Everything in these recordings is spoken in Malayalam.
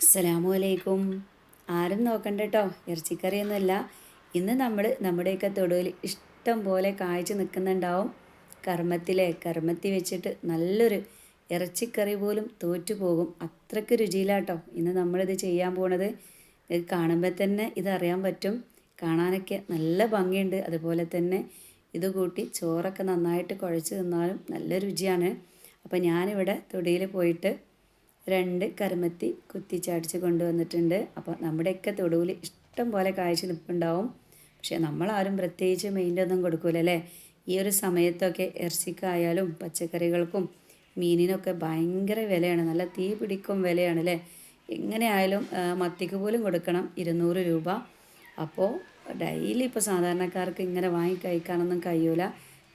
അസ്സലാമു അലൈക്കും ആരും നോക്കണ്ട കേട്ടോ ഇറച്ചിക്കറിയൊന്നുമല്ല. ഇന്ന് നമ്മൾ നമ്മുടെയൊക്കെ തൊടുവിൽ ഇഷ്ടം പോലെ കാഴ്ച നിൽക്കുന്നുണ്ടാവും. കർമ്മത്തിലെ കർമ്മത്തി വെച്ചിട്ട് നല്ലൊരു ഇറച്ചിക്കറി പോലും തോറ്റു പോകും. അത്രയ്ക്ക് രുചിയിലാട്ടോ ഇന്ന് നമ്മളിത് ചെയ്യാൻ പോണത്. കാണുമ്പോൾ തന്നെ ഇതറിയാൻ പറ്റും. കാണാനൊക്കെ നല്ല ഭംഗിയുണ്ട്. അതുപോലെ തന്നെ ഇത് കൂട്ടി ചോറൊക്കെ നന്നായിട്ട് കുഴച്ച് തിന്നാലും നല്ല രുചിയാണ്. അപ്പോൾ ഞാനിവിടെ തൊടിയിൽ പോയിട്ട് രണ്ട് കരുമത്തി കുത്തിച്ചാടിച്ച് കൊണ്ടുവന്നിട്ടുണ്ട്. അപ്പോൾ നമ്മുടെയൊക്കെ തൊടുവിൽ ഇഷ്ടം പോലെ കാഴ്ച നിൽപ്പുണ്ടാവും പക്ഷേ നമ്മളാരും പ്രത്യേകിച്ച് മെയിന്റെ ഒന്നും കൊടുക്കൂലല്ലേ ഈ ഒരു സമയത്തൊക്കെ ഇറച്ചിക്കായാലും പച്ചക്കറികൾക്കും മീനിനൊക്കെ ഭയങ്കര വിലയാണ്. നല്ല തീ പിടിക്കും വിലയാണ് അല്ലേ? എങ്ങനെയായാലും മത്തിക്ക് പോലും കൊടുക്കണം ഇരുന്നൂറ് രൂപ. അപ്പോൾ ഡെയിലി ഇപ്പോൾ സാധാരണക്കാർക്ക് ഇങ്ങനെ വാങ്ങി കഴിക്കാനൊന്നും കഴിയൂല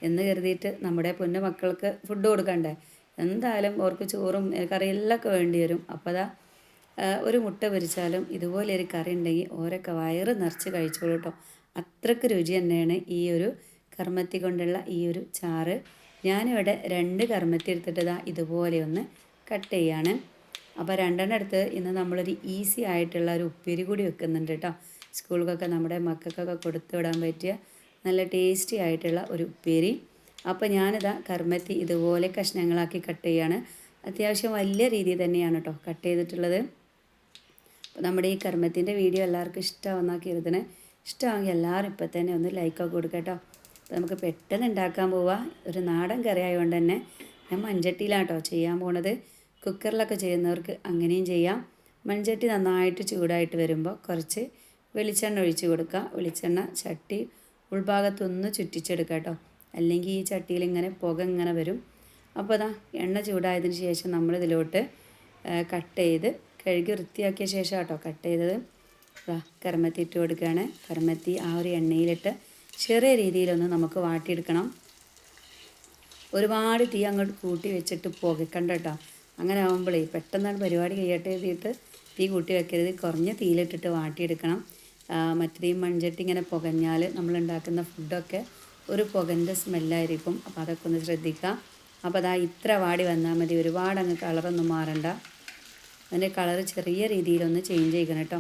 എന്ന് കരുതിയിട്ട് നമ്മുടെ പൊന്നു മക്കൾക്ക് ഫുഡ് കൊടുക്കണ്ടേ? എന്തായാലും അവർക്ക് ചോറും കറിയെല്ലാം വേണ്ടി വരും. അപ്പോൾ അതാ ഒരു മുട്ട പൊരിച്ചാലും ഇതുപോലെ ഒരു കറി ഉണ്ടെങ്കിൽ ഓരൊക്കെ വയറ് നിറച്ച് കഴിച്ചോളൂ കേട്ടോ. അത്രയ്ക്ക് രുചി തന്നെയാണ് ഈ ഒരു കർമ്മത്തി കൊണ്ടുള്ള ഈ ഒരു ചാറ്. ഞാനിവിടെ രണ്ട് കർമ്മത്തി എടുത്തിട്ട് ഇതാ ഇതുപോലെ ഒന്ന് കട്ട് ചെയ്യാണ്. അപ്പോൾ രണ്ടെണ്ണം എടുത്ത് ഇന്ന് നമ്മളൊരു ഈസി ആയിട്ടുള്ള ഒരു ഉപ്പേരി കൂടി വെക്കുന്നുണ്ട് കേട്ടോ. സ്കൂളിലൊക്കെ നമ്മുടെ മക്കൾക്കൊക്കെ കൊടുത്തു വിടാൻ പറ്റിയ നല്ല ടേസ്റ്റി ആയിട്ടുള്ള ഒരു ഉപ്പേരി. അപ്പോൾ ഞാനിതാ കർമ്മത്തി ഇതുപോലെ കഷ്ണങ്ങളാക്കി കട്ട് ചെയ്യാണ്. അത്യാവശ്യം വലിയ രീതിയിൽ തന്നെയാണ് കേട്ടോ കട്ട് ചെയ്തിട്ടുള്ളത്. അപ്പോൾ നമ്മുടെ ഈ കർമ്മത്തിന്റെ വീഡിയോ എല്ലാവർക്കും ഇഷ്ടമാവുന്ന കരുതണേ. ഇഷ്ടമാണെങ്കിൽ എല്ലാവരും ഇപ്പം തന്നെ ഒന്ന് ലൈക്കൊക്കെ കൊടുക്കുക കേട്ടോ അപ്പോൾ നമുക്ക് പെട്ടെന്ന് ഉണ്ടാക്കാൻ പോവുക ഒരു നാടൻ കറി ആയതുകൊണ്ട് തന്നെ ഞാൻ മൺചട്ടിയിലാണ് കേട്ടോ ചെയ്യാൻ പോണത്. കുക്കറിലൊക്കെ ചെയ്യുന്നവർക്ക് അങ്ങനെയും ചെയ്യാം. മൺചട്ടി നന്നായിട്ട് ചൂടായിട്ട് വരുമ്പോൾ കുറച്ച് വെളിച്ചെണ്ണ ഒഴിച്ച് കൊടുക്കുക. വെളിച്ചെണ്ണ ചട്ടി ഉൾഭാഗത്തൊന്ന് ചുറ്റിച്ചെടുക്കുക കേട്ടോ. അല്ലെങ്കിൽ ഈ ചട്ടിയിൽ ഇങ്ങനെ പുക ഇങ്ങനെ വരും. അപ്പോൾ അതാ എണ്ണ ചൂടായതിന് ശേഷം നമ്മൾ നമ്മളിതിലോട്ട് കട്ട് ചെയ്ത് കഴുകി വൃത്തിയാക്കിയ ശേഷം കേട്ടോ കട്ട് ചെയ്തത്. ദാ കർമ്മത്തി ഇട്ട് കൊടുക്കുകയാണ്. കർമ്മത്തി ആ ഒരു എണ്ണയിലിട്ട് ചെറിയ രീതിയിലൊന്ന് നമുക്ക് വാട്ടിയെടുക്കണം. ഒരുപാട് തീ അങ്ങോട്ട് കൂട്ടി വെച്ചിട്ട് പുകക്കണ്ട കേട്ടോ. അങ്ങനെ ആകുമ്പോഴേ പെട്ടെന്നാണ് പരിപാടി കഴിയട്ടെ എഴുതിയിട്ട് തീ കൂട്ടി വെക്കരുത്. കുറഞ്ഞ തീയിലിട്ടിട്ട് വാട്ടിയെടുക്കണം. മറ്റേത് ഈ മൺചട്ടി ഇങ്ങനെ പുകഞ്ഞാൽ നമ്മൾ ഉണ്ടാക്കുന്ന ഫുഡൊക്കെ ഒരു പുകന്റെ സ്മെല്ലായിരിക്കും. അപ്പോൾ അതൊക്കെ ഒന്ന് ശ്രദ്ധിക്കുക അപ്പോൾ അതാ ഇത്ര വാടി വന്നാൽ മതി. ഒരുപാട് അങ്ങ് കളറൊന്നും മാറണ്ട. അതിന്റെ കളർ ചെറിയ രീതിയിലൊന്ന് ചേഞ്ച് ചെയ്യണം കേട്ടോ.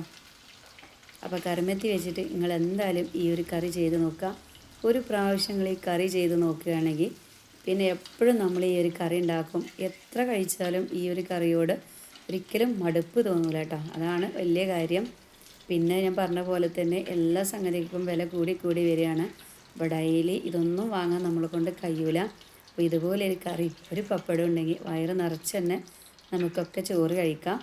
അപ്പോൾ കറിമെത്തി വെച്ചിട്ട് നിങ്ങൾ എന്തായാലും ഈ ഒരു കറി ചെയ്ത് നോക്കുക. ഒരു പ്രാവശ്യം ഈ കറി ചെയ്ത് നോക്കുകയാണെങ്കിൽ പിന്നെ എപ്പോഴും നമ്മൾ ഈ ഒരു കറി ഉണ്ടാക്കും. എത്ര കഴിച്ചാലും ഈ ഒരു കറിയോട് ഒരിക്കലും മടുപ്പ് തോന്നില്ല കേട്ടോ. അതാണ് വലിയ കാര്യം. പിന്നെ ഞാൻ പറഞ്ഞ പോലെ തന്നെ എല്ലാ സംഗതിക്കും വില കൂടി കൂടി വരികയാണ്. അപ്പോൾ ഡെയിലി ഇതൊന്നും വാങ്ങാൻ നമ്മളെ കൊണ്ട് കഴിയൂല. അപ്പോൾ ഇതുപോലെ ഒരു കറി ഒരു പപ്പടം ഉണ്ടെങ്കിൽ വയറ് നിറച്ച് തന്നെ നമുക്കൊക്കെ ചോറ് കഴിക്കാം.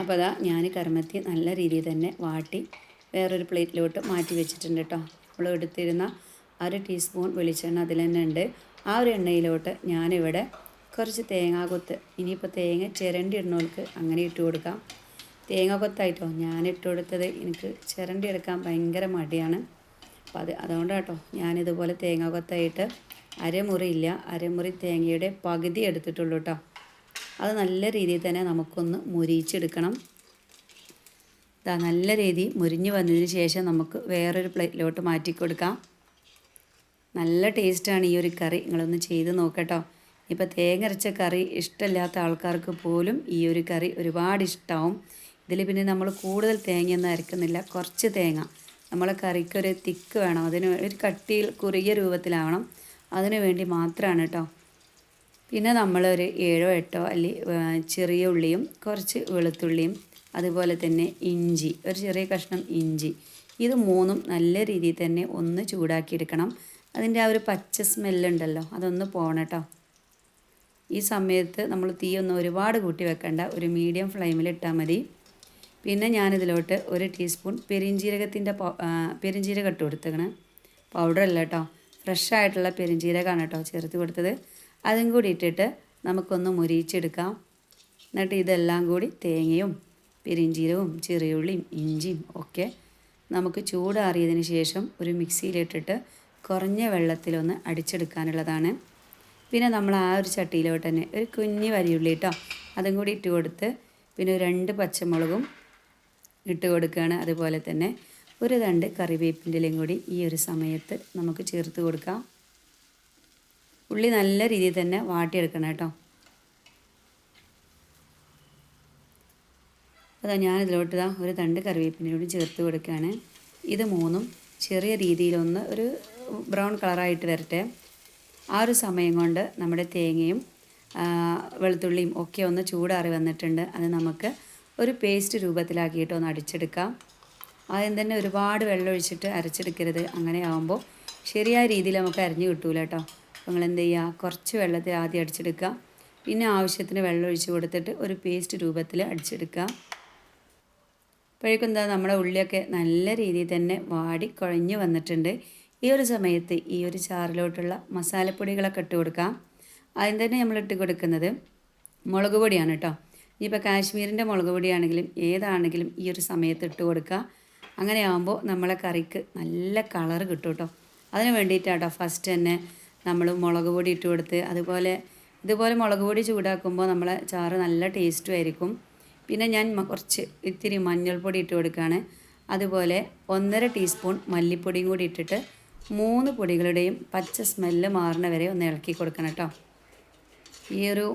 അപ്പോൾ അതാ ഞാൻ കർമ്മത്തി നല്ല രീതിയിൽ തന്നെ വാട്ടി വേറൊരു പ്ലേറ്റിലോട്ട് മാറ്റി വെച്ചിട്ടുണ്ട് കേട്ടോ. നമ്മൾ എടുത്തിരുന്ന അര ടീസ്പൂൺ വെളിച്ചെണ്ണ അതിൽ തന്നെ ഉണ്ട്. ആ ഒരു എണ്ണയിലോട്ട് ഞാനിവിടെ കുറച്ച് തേങ്ങാക്കൊത്ത് ഇനിയിപ്പോൾ തേങ്ങ ചിരണ്ടി ഇടുന്നവർക്ക് അങ്ങനെ ഇട്ട് കൊടുക്കാം. തേങ്ങ കൊത്തായിട്ടോ ഞാൻ ഇട്ട് കൊടുത്തത് എനിക്ക് ചിരണ്ടി എടുക്കാൻ ഭയങ്കര മടിയാണ്. അപ്പോൾ അത് അതുകൊണ്ടാണ് കേട്ടോ ഞാനിതുപോലെ തേങ്ങ കൊത്തായിട്ട് അരമുറി ഇല്ല അരമുറി തേങ്ങയുടെ പകുതി എടുത്തിട്ടുള്ളൂ കേട്ടോ അത് നല്ല രീതിയിൽ തന്നെ നമുക്കൊന്ന് മുരിച്ചെടുക്കണം ഇതാ നല്ല രീതിയിൽ മുരിഞ്ഞ് വന്നതിന് ശേഷം നമുക്ക് വേറൊരു പ്ലേറ്റിലോട്ട് മാറ്റി കൊടുക്കാം നല്ല ടേസ്റ്റാണ് ഈ ഒരു കറി. നിങ്ങളൊന്ന് ചെയ്ത് നോക്കട്ടോ. ഇപ്പോൾ തേങ്ങ അരച്ച കറി ഇഷ്ടമില്ലാത്ത ആൾക്കാർക്ക് പോലും ഈ ഒരു കറി ഒരുപാട് ഇഷ്ടമാവും ഇതിൽ പിന്നെ നമ്മൾ കൂടുതൽ തേങ്ങയൊന്നും അരക്കുന്നില്ല. കുറച്ച് തേങ്ങ. നമ്മളെ കറിക്കൊരു തിക്ക് വേണം. അതിന് ഒരു കട്ടിയിൽ കുറുകിയ രൂപത്തിലാവണം. അതിന് വേണ്ടി മാത്രമാണ് കേട്ടോ പിന്നെ നമ്മളൊരു ഏഴോ എട്ടോ അല്ലി ചെറിയ ഉള്ളിയും കുറച്ച് വെളുത്തുള്ളിയും അതുപോലെ തന്നെ ഇഞ്ചി ഒരു ചെറിയ കഷ്ണം ഇഞ്ചി. ഇത് മൂന്നും നല്ല രീതിയിൽ തന്നെ ഒന്ന് ചൂടാക്കിയെടുക്കണം. അതിന്റെ ആ ഒരു പച്ച സ്മെല്ലുണ്ടല്ലോ അതൊന്ന് പോകണം കേട്ടോ ഈ സമയത്ത് നമ്മൾ തീ ഒന്ന് ഒരുപാട് കൂട്ടി വെക്കണ്ട. ഒരു മീഡിയം ഫ്ലെയിമിൽ ഇട്ടാൽ മതി. പിന്നെ ഞാനിതിലോട്ട് ഒരു ടീസ്പൂൺ പെരിഞ്ജീരകത്തിന്റെ പെരിഞ്ജീരകം ഇട്ട് കൊടുത്തേക്കണേ. പൗഡർ അല്ല കേട്ടോ ഫ്രഷ് ആയിട്ടുള്ള പെരിഞ്ജീരകമാണ് കേട്ടോ ചേർത്ത് കൊടുത്തത്. അതും കൂടി ഇട്ടിട്ട് നമുക്കൊന്ന് മുരിച്ചെടുക്കാം എന്നിട്ട് ഇതെല്ലാം കൂടി തേങ്ങയും പെരിഞ്ചീരവും ചെറിയുള്ളിയും ഇഞ്ചിയും ഒക്കെ നമുക്ക് ചൂടാറിയതിന് ശേഷം ഒരു മിക്സിയിലിട്ടിട്ട് കുറഞ്ഞ വെള്ളത്തിലൊന്ന് അടിച്ചെടുക്കാനുള്ളതാണ്. പിന്നെ നമ്മൾ ആ ഒരു ചട്ടിയിലോട്ട് തന്നെ ഒരു കുഞ്ഞു വരിയുള്ളി കേട്ടോ അതും കൂടി ഇട്ട് കൊടുത്ത് പിന്നെ രണ്ട് പച്ചമുളകും ഇട്ട് കൊടുക്കുകയാണ്. അതുപോലെ തന്നെ ഒരു തണ്ട് കറിവേപ്പിന്റെയും കൂടി ഈ ഒരു സമയത്ത് നമുക്ക് ചേർത്ത് കൊടുക്കാം. ഉള്ളി നല്ല രീതിയിൽ തന്നെ വാട്ടിയെടുക്കണം കേട്ടോ. അതാ ഞാനിതിലോട്ട് ഇതാ ഒരു തണ്ട് കറിവേപ്പിന്റെ കൂടി ചേർത്ത് കൊടുക്കുകയാണ്. ഇത് മൂന്നും ചെറിയ രീതിയിലൊന്ന് ഒരു ബ്രൗൺ കളറായിട്ട് വരട്ടെ. ആ ഒരു സമയം കൊണ്ട് നമ്മുടെ തേങ്ങയും വെളുത്തുള്ളിയും ഒക്കെ ഒന്ന് ചൂടാറി വന്നിട്ടുണ്ട്. അത് നമുക്ക് ഒരു പേസ്റ്റ് രൂപത്തിലാക്കിയിട്ട് ഒന്ന് അടിച്ചെടുക്കാം ആദ്യം തന്നെ ഒരുപാട് വെള്ളം ഒഴിച്ചിട്ട് അരച്ചെടുക്കരുത്. അങ്ങനെ ആകുമ്പോൾ ശരിയായ രീതിയിൽ നമുക്ക് അരിഞ്ഞു കിട്ടൂല കേട്ടോ. നിങ്ങൾ എന്ത് ചെയ്യുക? കുറച്ച് വെള്ളത്തിൽ ആദ്യം അടിച്ചെടുക്കുക. പിന്നെ ആവശ്യത്തിന് വെള്ളം ഒഴിച്ച് കൊടുത്തിട്ട് ഒരു പേസ്റ്റ് രൂപത്തിൽ അടിച്ചെടുക്കുക. അപ്പോഴേക്കും എന്താ നമ്മുടെ ഉള്ളിയൊക്കെ നല്ല രീതിയിൽ തന്നെ വാടി കുഴഞ്ഞ് വന്നിട്ടുണ്ട്. ഈ ഒരു സമയത്ത് ഈ ഒരു ചാറിലോട്ടുള്ള മസാലപ്പൊടികളൊക്കെ ഇട്ട് കൊടുക്കാം. ആദ്യം തന്നെ നമ്മൾ ഇട്ട് കൊടുക്കുന്നത് മുളക് പൊടിയാണ് കേട്ടോ. ഇനിയിപ്പോൾ കാശ്മീരിന്റെ മുളക് പൊടിയാണെങ്കിലും ഏതാണെങ്കിലും ഈ ഒരു സമയത്ത് ഇട്ട് കൊടുക്കുക. അങ്ങനെ ആകുമ്പോൾ നമ്മളെ കറിക്ക് നല്ല കളർ കിട്ടും കേട്ടോ അതിന് വേണ്ടിയിട്ടാട്ടോ ഫസ്റ്റ് തന്നെ നമ്മൾ മുളക് പൊടി ഇട്ട് കൊടുത്ത് അതുപോലെ ഇതുപോലെ മുളക് പൊടി ചൂടാക്കുമ്പോൾ നമ്മളെ ചാറ് നല്ല ടേസ്റ്റും ആയിരിക്കും. പിന്നെ ഞാൻ കുറച്ച് ഇത്തിരി മഞ്ഞൾപ്പൊടി ഇട്ട് കൊടുക്കുകയാണ്. അതുപോലെ ഒന്നര ടീസ്പൂൺ മല്ലിപ്പൊടിയും കൂടി ഇട്ടിട്ട് മൂന്ന് പൊടികളുടെയും പച്ച സ്മെല്ല് മാറണ വരെ ഒന്ന് ഇളക്കി കൊടുക്കണം കേട്ടോ ഈ ഒരു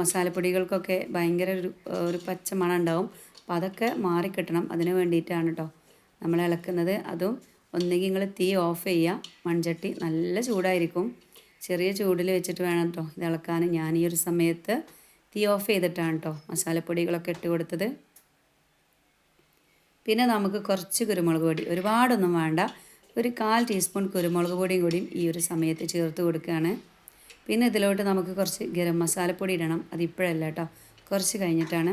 മസാലപ്പൊടികൾക്കൊക്കെ ഭയങ്കര ഒരു ഒരു പച്ച മണം ഉണ്ടാവും അപ്പോൾ അതൊക്കെ മാറിക്കിട്ടണം. അതിന് വേണ്ടിയിട്ടാണ് കേട്ടോ നമ്മൾ ഇളക്കുന്നത്. അതും ഒന്നുകിൽ നിങ്ങൾ തീ ഓഫ് ചെയ്യുക. മൺചട്ടി നല്ല ചൂടായിരിക്കും. ചെറിയ ചൂടിൽ വെച്ചിട്ട് വേണം കേട്ടോ ഇത് ഇളക്കാൻ. ഞാൻ ഈ ഒരു സമയത്ത് തീ ഓഫ് ചെയ്തിട്ടാണ് കേട്ടോ മസാലപ്പൊടികളൊക്കെ ഇട്ട് കൊടുത്തത്. പിന്നെ നമുക്ക് കുറച്ച് കുരുമുളക് പൊടി. ഒരുപാടൊന്നും വേണ്ട. ഒരു കാൽ ടീസ്പൂൺ കുരുമുളക് പൊടിയും കൂടിയും ഈ ഒരു സമയത്ത് ചേർത്ത് കൊടുക്കുകയാണ്. പിന്നെ ഇതിലോട്ട് നമുക്ക് കുറച്ച് ഗരം മസാലപ്പൊടി ഇടണം. അതിപ്പോഴല്ല കേട്ടോ കുറച്ച് കഴിഞ്ഞിട്ടാണ്.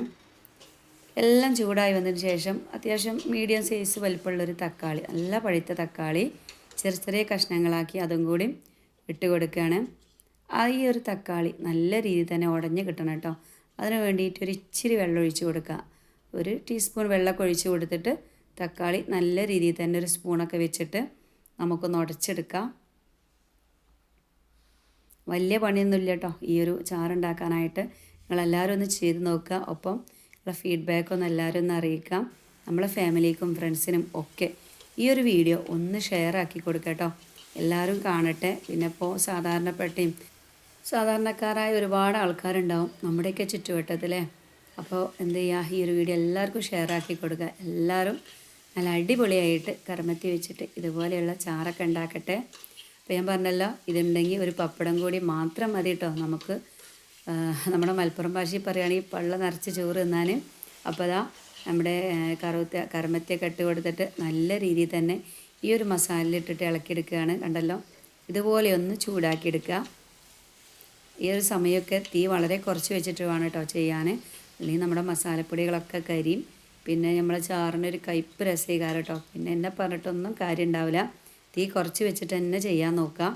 എല്ലാം ചൂടായി വന്നതിന് ശേഷം അത്യാവശ്യം മീഡിയം സൈസ് വലിപ്പമുള്ളൊരു തക്കാളി നല്ല പഴുത്ത തക്കാളി ചെറിയ ചെറിയ കഷ്ണങ്ങളാക്കി അതും കൂടി ഇട്ട് കൊടുക്കുകയാണ്. ആ ഈ ഒരു തക്കാളി നല്ല രീതിയിൽ തന്നെ ഉടഞ്ഞ് കിട്ടണം കേട്ടോ അതിന് വേണ്ടിയിട്ട് ഒരു ഇച്ചിരി വെള്ളം ഒഴിച്ച് കൊടുക്കുക. ഒരു ടീസ്പൂൺ വെള്ളമൊക്കെ ഒഴിച്ച് കൊടുത്തിട്ട് തക്കാളി നല്ല രീതിയിൽ തന്നെ ഒരു സ്പൂണൊക്കെ വെച്ചിട്ട് നമുക്കൊന്ന് ഉടച്ചെടുക്കാം. വലിയ പണിയൊന്നുമില്ല കേട്ടോ ഈ ഒരു ചാറുണ്ടാക്കാനായിട്ട് നിങ്ങളെല്ലാവരും ഒന്ന് ചെയ്ത് നോക്കുക. ഒപ്പം നിങ്ങളുടെ ഫീഡ്ബാക്ക് ഒന്ന് എല്ലാവരും ഒന്ന് അറിയിക്കാം നമ്മളെ ഫാമിലിക്കും ഫ്രണ്ട്സിനും ഒക്കെ ഈ ഒരു വീഡിയോ ഒന്ന് ഷെയർ ആക്കി കൊടുക്കുക കേട്ടോ. എല്ലാവരും കാണട്ടെ. പിന്നെ ഇപ്പോൾ സാധാരണപ്പെട്ടയും സാധാരണക്കാരായ ഒരുപാട് ആൾക്കാരുണ്ടാവും നമ്മുടെയൊക്കെ ചുറ്റുവട്ടത്തിലെ. അപ്പോൾ എന്ത് ചെയ്യുക ഈ ഒരു വീഡിയോ എല്ലാവർക്കും ഷെയർ ആക്കി കൊടുക്കുക എല്ലാവരും നല്ല അടിപൊളിയായിട്ട് കർമ്മത്തി വെച്ചിട്ട് ഇതുപോലെയുള്ള ചാറൊക്കെ ഉണ്ടാക്കട്ടെ. അപ്പോൾ ഞാൻ പറഞ്ഞല്ലോ ഇതുണ്ടെങ്കിൽ ഒരു പപ്പടം കൂടി മാത്രം മതി കേട്ടോ നമുക്ക് നമ്മുടെ മലപ്പുറം ഭാഷയിൽ പറയുകയാണെങ്കിൽ പള്ള നിറച്ച് ചോറ് തിന്നാൻ അപ്പോൾ അതാ നമ്മുടെ കറുത്ത കർമ്മത്തിയൊക്കെ കട്ട് കൊടുത്തിട്ട് നല്ല രീതിയിൽ തന്നെ ഈ ഒരു മസാലയിലിട്ടിട്ട് ഇളക്കിയെടുക്കുകയാണ്. കണ്ടല്ലോ? ഇതുപോലെ ഒന്ന് ചൂടാക്കിയെടുക്കുക ഈ ഒരു സമയമൊക്കെ തീ വളരെ കുറച്ച് വെച്ചിട്ട് വേണം കേട്ടോ ചെയ്യാൻ. അല്ലെങ്കിൽ നമ്മുടെ മസാലപ്പൊടികളൊക്കെ കരിയും. പിന്നെ നമ്മളെ ചാറിനൊരു കയ്പ്പ് രസീകാരം കേട്ടോ പിന്നെ എന്നെ പറഞ്ഞിട്ടൊന്നും കാര്യം ഉണ്ടാവില്ല തീ കുറച്ച് വെച്ചിട്ട് തന്നെ ചെയ്യാൻ നോക്കാം.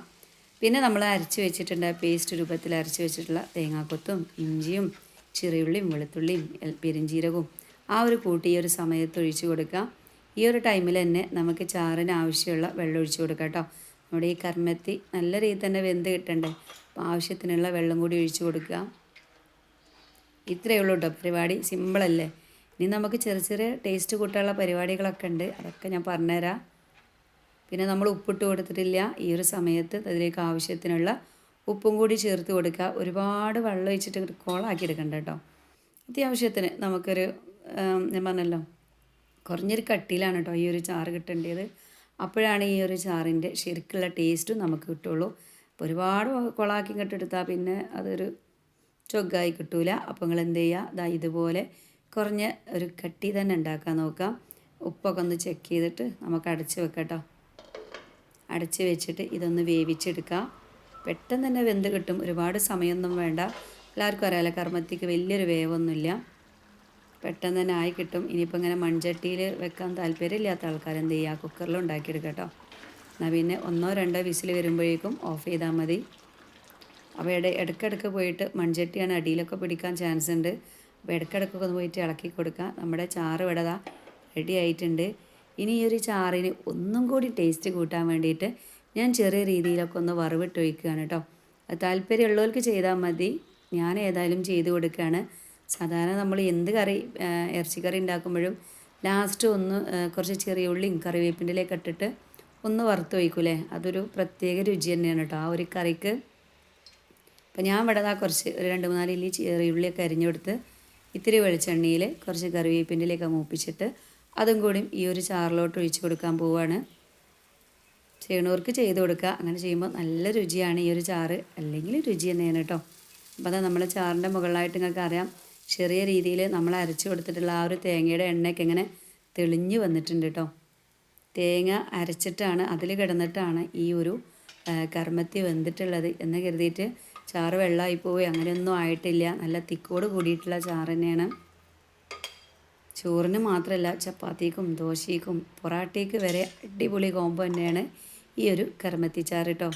പിന്നെ നമ്മൾ അരച്ച് വെച്ചിട്ടുണ്ട് പേസ്റ്റ് രൂപത്തിൽ അരച്ച് വെച്ചിട്ടുള്ള തേങ്ങാക്കൊത്തും ഇഞ്ചിയും ചെറിയുള്ളിയും വെളുത്തുള്ളിയും പെരിഞ്ചീരകവും ആ ഒരു കൂട്ടി ഈ ഒരു സമയത്ത് ഒഴിച്ചു കൊടുക്കാം. ഈ ഒരു ടൈമിൽ തന്നെ നമുക്ക് ചാറിന് ആവശ്യമുള്ള വെള്ളം ഒഴിച്ചു കൊടുക്കാം കേട്ടോ. നമ്മുടെ ഈ കർമ്മത്തി നല്ല രീതിയിൽ തന്നെ വെന്ത് കിട്ടണ്ടേ? അപ്പോൾ ആവശ്യത്തിനുള്ള വെള്ളം കൂടി ഒഴിച്ചു കൊടുക്കുക ഇത്രയേ ഉള്ളൂ കേട്ടോ പരിപാടി. സിമ്പിളല്ലേ ഇനി നമുക്ക് ചെറിയ ചെറിയ ടേസ്റ്റ് കൂട്ടാനുള്ള പരിപാടികളൊക്കെ ഉണ്ട്. അതൊക്കെ ഞാൻ പറഞ്ഞുതരാം. പിന്നെ നമ്മൾ ഉപ്പിട്ട് കൊടുത്തിട്ടില്ല. ഈ ഒരു സമയത്ത് അതിലേക്ക് ആവശ്യത്തിനുള്ള ഉപ്പും കൂടി ചേർത്ത് കൊടുക്കുക. ഒരുപാട് വെള്ളം ഒഴിച്ചിട്ട് കോളാക്കി എടുക്കണ്ട കേട്ടോ. അത്യാവശ്യത്തിന് നമുക്കൊരു ഞാൻ പറഞ്ഞല്ലോ കുറഞ്ഞൊരു കട്ടിയിലാണ് കേട്ടോ ഈ ഒരു ചാറ് കിട്ടേണ്ടത്. അപ്പോഴാണ് ഈ ഒരു ചാറിന്റെ ശരിക്കുള്ള ടേസ്റ്റും നമുക്ക് കിട്ടുള്ളൂ. അപ്പോൾ ഒരുപാട് കൊളാക്കി കെട്ടെടുത്താൽ പിന്നെ അതൊരു ചൊഗ്ഗായി കിട്ടൂല. അപ്പോൾ നിങ്ങൾ എന്ത് ചെയ്യുക? ഇതാ ഇതുപോലെ കുറഞ്ഞ ഒരു കട്ടി തന്നെ ഉണ്ടാക്കാൻ നോക്കാം. ഉപ്പൊക്കെ ഒന്ന് ചെക്ക് ചെയ്തിട്ട് നമുക്ക് അടച്ച് വെക്കട്ടോ അടച്ച് വെച്ചിട്ട് ഇതൊന്ന് വേവിച്ചെടുക്കുക പെട്ടെന്ന് തന്നെ വെന്ത് കിട്ടും. ഒരുപാട് സമയമൊന്നും വേണ്ട. എല്ലാവർക്കും അറിയാലോ കർമ്മത്തിക്ക് വലിയൊരു വേവൊന്നുമില്ല. പെട്ടെന്ന് തന്നെ ആയി കിട്ടും. ഇനിയിപ്പോൾ ഇങ്ങനെ മൺചട്ടിയിൽ വെക്കാൻ താല്പര്യമില്ലാത്ത ആൾക്കാർ എന്ത് ചെയ്യുക? കുക്കറിൽ ഉണ്ടാക്കിയെടുക്കുക കേട്ടോ. എന്നാൽ പിന്നെ ഒന്നോ രണ്ടോ വിസിൽ വരുമ്പോഴേക്കും ഓഫ് ചെയ്താൽ മതി. അപ്പോൾ ഇട ഇടയ്ക്കിടയ്ക്ക് പോയിട്ട് മൺചട്ടിയാണ് അടിയിലൊക്കെ പിടിക്കാൻ ചാൻസ് ഉണ്ട്. അപ്പോൾ ഇടയ്ക്കിടയ്ക്കൊക്കെ ഒന്ന് പോയിട്ട് ഇളക്കി കൊടുക്കുക. നമ്മുടെ ചാറ് വിടതാ റെഡി ആയിട്ടുണ്ട്. ഇനി ഈ ഒരു ചാറിന് ഒന്നും കൂടി ടേസ്റ്റ് കൂട്ടാൻ വേണ്ടിയിട്ട് ഞാൻ ചെറിയ രീതിയിലൊക്കെ ഒന്ന് വറവിട്ട് ഒഴിക്കുകയാണ് കേട്ടോ. താല്പര്യമുള്ളവർക്ക് ചെയ്താൽ മതി. ഞാൻ ഏതായാലും ചെയ്ത് കൊടുക്കുകയാണ്. സാധാരണ നമ്മൾ എന്ത് കറി ഇറച്ചിക്കറി ഉണ്ടാക്കുമ്പോഴും ലാസ്റ്റ് ഒന്ന് കുറച്ച് ചെറിയ ഉള്ളിയും കറിവേപ്പിന്റെലേക്ക് ഇട്ടിട്ട് ഒന്ന് വറുത്ത് വയ്ക്കൂലേ അതൊരു പ്രത്യേക രുചി തന്നെയാണ് കേട്ടോ. ആ ഒരു കറിക്ക് അപ്പം ഞാൻ ഇവിടെ ആ കുറച്ച് ഒരു രണ്ട് മൂന്നാൽ ഇല്ലി ചെറിയ ഉള്ളിയൊക്കെ അരിഞ്ഞെടുത്ത് ഇത്തിരി വെളിച്ചെണ്ണയിൽ കുറച്ച് കറിവേപ്പിന്റെലേക്ക് മൂപ്പിച്ചിട്ട് അതും കൂടി ഈ ഒരു ചാറിലോട്ട് ഒഴിച്ച് കൊടുക്കാൻ പോവുകയാണ് ചെയ്യണവർക്ക് ചെയ്ത് കൊടുക്കുക. അങ്ങനെ ചെയ്യുമ്പോൾ നല്ല രുചിയാണ് ഈ ഒരു ചാറ്. അല്ലെങ്കിൽ രുചി തന്നെയാണ് കേട്ടോ. അപ്പോൾ അതാ നമ്മൾ ചാറിന്റെ മുകളിലായിട്ട് നിങ്ങൾക്ക് അറിയാം. ചെറിയ രീതിയിൽ നമ്മൾ അരച്ച് കൊടുത്തിട്ടുള്ള ആ ഒരു തേങ്ങയുടെ എണ്ണയൊക്കെ ഇങ്ങനെ തെളിഞ്ഞ് വന്നിട്ടുണ്ട് കേട്ടോ. തേങ്ങ അരച്ചിട്ടാണ് അതിൽ കിടന്നിട്ടാണ് ഈ ഒരു കർമ്മത്തി വെന്തിട്ടുള്ളത് എന്ന് കരുതിയിട്ട് ചാറ് വെള്ളമായി പോയി. അങ്ങനെയൊന്നും ആയിട്ടില്ല. നല്ല തിക്കോട് കൂടിയിട്ടുള്ള ചാറ് തന്നെയാണ്. ചോറിന് മാത്രമല്ല ചപ്പാത്തിക്കും ദോശയ്ക്കും പൊറാട്ടയ്ക്ക് വരെ അടിപൊളി കോംബോ തന്നെയാണ് ഈ ഒരു കർമ്മത്തിച്ചാറ് കേട്ടോ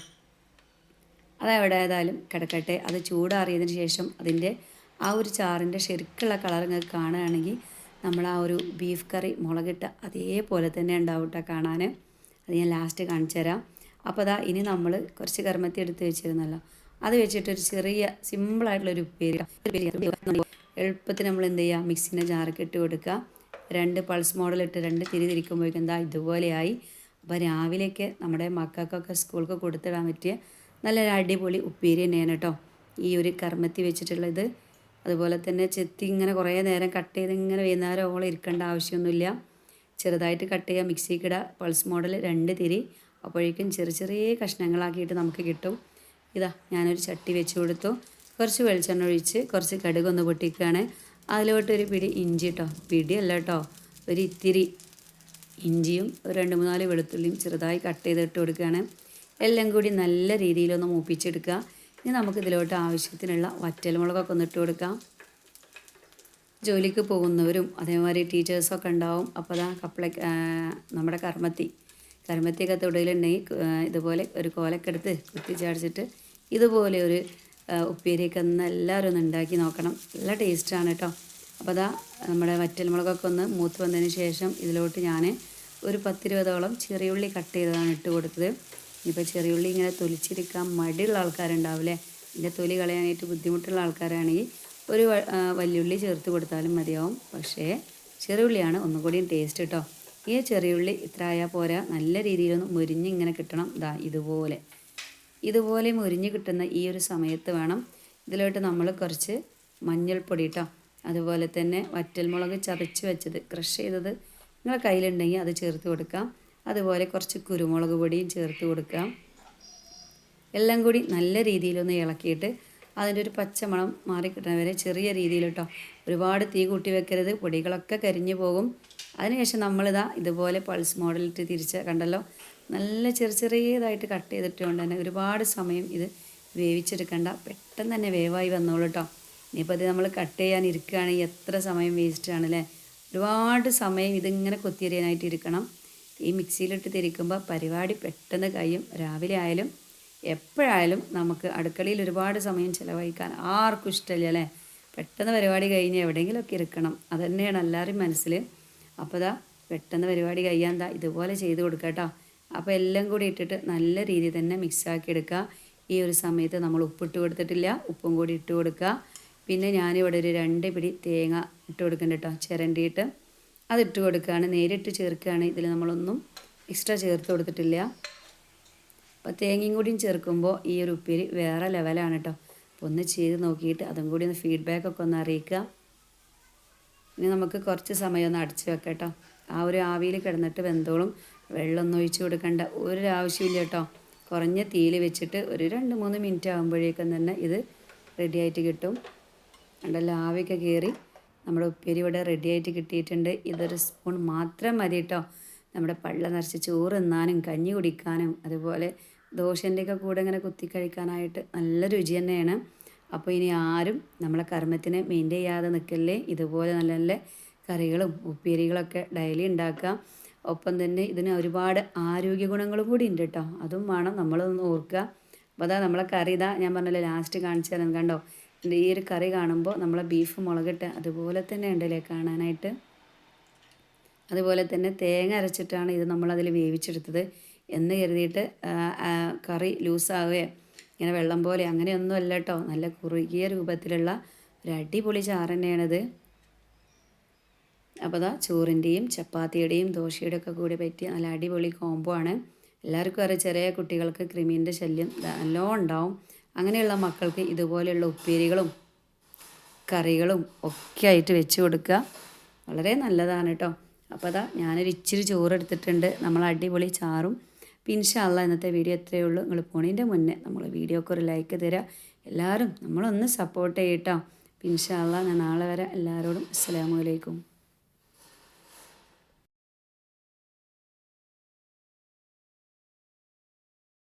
അതെവിടെ ഏതായാലും കിടക്കട്ടെ. അത് ചൂടാറിയതിന് ശേഷം അതിന്റെ ആ ഒരു ചാറിന്റെ ശരിക്കുള്ള കളർ നിങ്ങൾക്ക് കാണുകയാണെങ്കിൽ നമ്മൾ ആ ഒരു ബീഫ് കറി മുളകിട്ട അതേപോലെ തന്നെ ഉണ്ടാവും കേട്ടോ കാണാൻ. അത് ഞാൻ ലാസ്റ്റ് കാണിച്ചു തരാം. അപ്പോൾ അതാ ഇനി നമ്മൾ കുറച്ച് കർമ്മത്തി എടുത്ത് വെച്ചിരുന്നല്ലോ. അത് വെച്ചിട്ട് ഒരു ചെറിയ സിമ്പിളായിട്ടുള്ളൊരു ഉപ്പേരി എളുപ്പത്തിൽ നമ്മൾ എന്ത് ചെയ്യുക? മിക്സിന്റെ ജാറൊക്കെ ഇട്ട് കൊടുക്കുക. രണ്ട് പൾസ് മോഡൽ ഇട്ട് രണ്ട് തിരി തിരിക്കുമ്പോഴേക്കും എന്താ ഇതുപോലെയായി. അപ്പോൾ രാവിലെയൊക്കെ നമ്മുടെ മക്കൾക്കൊക്കെ സ്കൂൾക്ക് കൊടുത്തിടാൻ പറ്റിയ നല്ലൊരു അടിപൊളി ഉപ്പേരി തന്നെയാണ് കേട്ടോ. ഈ ഒരു കർമ്മത്തി വെച്ചിട്ടുള്ളത്. അതുപോലെ തന്നെ ചെത്തി ഇങ്ങനെ കുറേ നേരം കട്ട് ചെയ്ത് ഇങ്ങനെ വൈകുന്നേരം ഓളം ഇരിക്കേണ്ട ആവശ്യമൊന്നുമില്ല. ചെറുതായിട്ട് കട്ട് ചെയ്യുക മിക്സിക്കിടുക പൾസ് മോഡൽ രണ്ട് തിരി. അപ്പോഴേക്കും ചെറിയ ചെറിയ കഷ്ണങ്ങളാക്കിയിട്ട് നമുക്ക് കിട്ടും. ഇതാ ഞാനൊരു ചട്ടി വെച്ച് കൊടുത്തു. കുറച്ച് വെളിച്ചെണ്ണ ഒഴിച്ച് കുറച്ച് കടുകൊന്ന് പൊട്ടിക്കുകയാണ്. അതിലോട്ട് ഒരു പിടി ഇഞ്ചി കേട്ടോ പിടിയല്ല കേട്ടോ ഒരു ഇത്തിരി ഇഞ്ചിയും ഒരു രണ്ട് മൂന്നാൽ വെളുത്തുള്ളിയും ചെറുതായി കട്ട് ചെയ്തിട്ട് കൊടുക്കുകയാണ്. എല്ലാം കൂടി നല്ല രീതിയിലൊന്ന് മൂപ്പിച്ചെടുക്കുക. ഇനി നമുക്ക് ഇതിലോട്ട് ആവശ്യത്തിനുള്ള വറ്റൽമുളകൊക്കെ ഒന്ന് ഇട്ട് കൊടുക്കാം. ജോലിക്ക് പോകുന്നവരും അതേമാതിരി ടീച്ചേഴ്സൊക്കെ ഉണ്ടാവും. അപ്പോൾ അതാ കപ്പള നമ്മുടെ കർമ്മത്തി. കർമ്മത്തിയൊക്കെ തൊടയിലുണ്ടെങ്കിൽ ഇതുപോലെ ഒരു കോലൊക്കെ എടുത്ത് കുത്തി ഇതുപോലെ ഒരു ഉപ്പേരിയൊക്കെ ഒന്ന് എല്ലാവരും ഒന്ന് ഉണ്ടാക്കി നോക്കണം. നല്ല ടേസ്റ്റാണ് കേട്ടോ അപ്പോൾ അതാ നമ്മുടെ വറ്റൽമുളകൊക്കെ ഒന്ന് മൂത്ത് വന്നതിന് ശേഷം ഇതിലോട്ട് ഞാൻ ഒരു പത്തിരുപതോളം ചെറിയുള്ളി കട്ട് ചെയ്തതാണ് ഇട്ട് കൊടുത്തത്. ഇപ്പോൾ ചെറിയുള്ളി ഇങ്ങനെ തൊലിച്ചിരിക്കാൻ മടിയുള്ള ആൾക്കാരുണ്ടാവില്ലേ ഇതിന്റെ തൊലി കളയാനായിട്ട് ബുദ്ധിമുട്ടുള്ള ആൾക്കാരാണെങ്കിൽ ഒരു വല്യുള്ളി ചേർത്ത് കൊടുത്താലും മതിയാവും. പക്ഷേ ചെറിയുള്ളിയാണ് ഒന്നുകൂടിയും ടേസ്റ്റ് കേട്ടോ ഈ ചെറിയുള്ളി ഇത്ര ആയാൽ പോരാ. നല്ല രീതിയിലൊന്ന് മുരിഞ്ഞ് ഇങ്ങനെ കിട്ടണം. ഇതാ ഇതുപോലെ. ഇതുപോലെ മുരിഞ്ഞ് കിട്ടുന്ന ഈ ഒരു സമയത്ത് വേണം. ഇതിലോട്ട് നമ്മൾ കുറച്ച് മഞ്ഞൾപ്പൊടി കേട്ടോ അതുപോലെ തന്നെ വറ്റൽമുളക് ചതച്ച് വെച്ചത് ക്രഷ് ചെയ്തത് നിങ്ങളെ കയ്യിലുണ്ടെങ്കിൽ അത് ചേർത്ത് കൊടുക്കാം. അതുപോലെ കുറച്ച് കുരുമുളക് പൊടിയും ചേർത്ത് കൊടുക്കാം. എല്ലാം കൂടി നല്ല രീതിയിലൊന്ന് ഇളക്കിയിട്ട് അതിന്റെ ഒരു പച്ചമണം മാറിക്കിട്ടുന്ന വരെ ചെറിയ രീതിയിൽ കേട്ടോ ഒരുപാട് തീ കൂട്ടി വെക്കരുത്. പൊടികളൊക്കെ കരിഞ്ഞു പോകും. അതിനുശേഷം നമ്മളിതാ ഇതുപോലെ പൾസ് മോഡലിട്ട് തിരിച്ച് കണ്ടല്ലോ. നല്ല ചെറിയ ചെറിയതായിട്ട് കട്ട് ചെയ്തിട്ടുകൊണ്ട് തന്നെ ഒരുപാട് സമയം ഇത് വേവിച്ചെടുക്കേണ്ട. പെട്ടെന്ന് തന്നെ വേവായി വന്നോളൂ കേട്ടോ ഇനിയിപ്പോൾ അത് നമ്മൾ കട്ട് ചെയ്യാൻ ഇരിക്കുകയാണെങ്കിൽ എത്ര സമയം വേസ്റ്റ് ആണല്ലേ ഒരുപാട് സമയം ഇതിങ്ങനെ കൊത്തിയെറിയാനായിട്ട് ഇരിക്കണം. ഈ മിക്സിയിലിട്ട് തിരിക്കുമ്പോൾ പരിപാടി പെട്ടെന്ന് കഴിയും. രാവിലെ ആയാലും എപ്പോഴായാലും നമുക്ക് അടുക്കളയിൽ ഒരുപാട് സമയം ചിലവഴിക്കാൻ ആർക്കും ഇഷ്ടമില്ല അല്ലേ പെട്ടെന്ന് പരിപാടി കഴിഞ്ഞ് എവിടെയെങ്കിലുമൊക്കെ ഇരിക്കണം. അത് തന്നെയാണ് എല്ലാവരും മനസ്സിൽ അപ്പോൾ ദാ പെട്ടെന്ന് പരിപാടി കഴിയാൻ ഇതുപോലെ ചെയ്ത് കൊടുക്കാം കേട്ടോ അപ്പോൾ എല്ലാം കൂടി ഇട്ടിട്ട് നല്ല രീതിയിൽ തന്നെ മിക്സാക്കി എടുക്കുക. ഈ ഒരു സമയത്ത് നമ്മൾ ഉപ്പിട്ട് കൊടുത്തിട്ടില്ല. ഉപ്പും കൂടി ഇട്ട് കൊടുക്കുക. പിന്നെ ഞാനിവിടെ ഒരു രണ്ട് പിടി തേങ്ങ ഇട്ട് കൊടുക്കേണ്ട കേട്ടോ. ചിരണ്ടിയിട്ട് അതിട്ട് കൊടുക്കുകയാണ്. നേരിട്ട് ചേർക്കുകയാണ്. ഇതിൽ നമ്മളൊന്നും എക്സ്ട്രാ ചേർത്ത് കൊടുത്തിട്ടില്ല. അപ്പോൾ തേങ്ങയും കൂടിയും ചേർക്കുമ്പോൾ ഈ ഒരു ഉപ്പേരി വേറെ ലെവലാണ് കേട്ടോ. അപ്പോൾ ഒന്ന് ചെയ്ത് നോക്കിയിട്ട് അതും കൂടി ഒന്ന് ഫീഡ്ബാക്ക് ഒക്കെ ഒന്ന് അറിയിക്കുക. ഇനി നമുക്ക് കുറച്ച് സമയം ഒന്ന് അടച്ച് വെക്കാം കേട്ടോ. ആ ഒരു ആവിയിൽ കിടന്നിട്ട് വെന്തോളും. വെള്ളമൊന്നും ഒഴിച്ച് കൊടുക്കേണ്ട. ഒരു ആവശ്യമില്ല കേട്ടോ. കുറഞ്ഞ തീയിൽ വെച്ചിട്ട് ഒരു രണ്ട് മൂന്ന് മിനിറ്റ് ആകുമ്പോഴേക്കും തന്നെ ഇത് റെഡി ആയിട്ട് കിട്ടും. കണ്ടല്ലോ ആവിയൊക്കെ കയറി നമ്മുടെ ഉപ്പേരി ഇവിടെ റെഡി ആയിട്ട് കിട്ടിയിട്ടുണ്ട്. ഇതൊരു സ്പൂൺ മാത്രം മതി കേട്ടോ. നമ്മുടെ പള്ള നിറച്ച് ചോറ് തിന്നാനും കഞ്ഞി കുടിക്കാനും അതുപോലെ ദോശന്റെയൊക്കെ കൂടെ ഇങ്ങനെ കുത്തി കഴിക്കാനായിട്ട് നല്ല രുചി തന്നെയാണ്. അപ്പോൾ ഇനി ആരും നമ്മളെ കർമ്മത്തിനെ മെയിന്റെയിൻ ചെയ്യാതെ നിൽക്കല്ലേ? ഇതുപോലെ നല്ല നല്ല കറികളും ഉപ്പേരികളൊക്കെ ഡെയിലി ഉണ്ടാക്കുക. ഒപ്പം തന്നെ ഇതിന് ഒരുപാട് ആരോഗ്യ ഗുണങ്ങളും കൂടി ഉണ്ട് കേട്ടോ അതും വേണം നമ്മളൊന്ന് ഓർക്കുക. അപ്പോൾ അതാ നമ്മളെ കറി ഇതാ ഞാൻ പറഞ്ഞല്ലോ ലാസ്റ്റ് കാണിച്ചു തരാം കണ്ടോ? ഈ ഒരു കറി കാണുമ്പോൾ നമ്മളെ ബീഫ് മുളകിട്ട് അതുപോലെ തന്നെ ഉണ്ടല്ലേ കാണാനായിട്ട്? അതുപോലെ തന്നെ തേങ്ങ അരച്ചിട്ടാണ് ഇത് നമ്മളതിൽ വേവിച്ചെടുത്തത്. എന്ന് കരുതിയിട്ട് കറി ലൂസാവുകയോ ഇങ്ങനെ വെള്ളം പോലെ അങ്ങനെയൊന്നും അല്ല കേട്ടോ നല്ല കുറുകിയ രൂപത്തിലുള്ള ഒരു അടിപൊളി ചാറ് തന്നെയാണിത്. അപ്പോൾ അതാ ചോറിന്റെയും ചപ്പാത്തിയുടെയും ദോശയുടെ ഒക്കെ കൂടി പറ്റിയ നല്ല അടിപൊളി കോംബോ ആണ്. എല്ലാവർക്കും അറിയാം ചെറിയ കുട്ടികൾക്ക് ക്രിമീന്റെ ശല്യം നല്ലോണം ഉണ്ടാവും. അങ്ങനെയുള്ള മക്കൾക്ക് ഇതുപോലെയുള്ള ഉപ്പേരികളും കറികളും ഒക്കെ ആയിട്ട് വെച്ച് കൊടുക്കുക. വളരെ നല്ലതാണ് കേട്ടോ. അപ്പോൾ അതാ ഞാനൊരു ഇച്ചിരി ചോറ് എടുത്തിട്ടുണ്ട്. നമ്മൾ അടിപൊളി ചാറും. ഇൻഷാല്ല ഇന്നത്തെ വീഡിയോ എത്രയേ ഉള്ളൂ. നിങ്ങൾ പോണതിന്റെ മുന്നേ നമ്മൾ വീഡിയോക്ക് ഒരു ലൈക്ക് തരിക. എല്ലാവരും നമ്മളൊന്ന് സപ്പോർട്ട് ചെയ്യട്ടോ ഇൻഷാല്ല ഞാൻ നാളെ വരെ എല്ലാവരോടും അസ്സലാമു അലൈക്കും.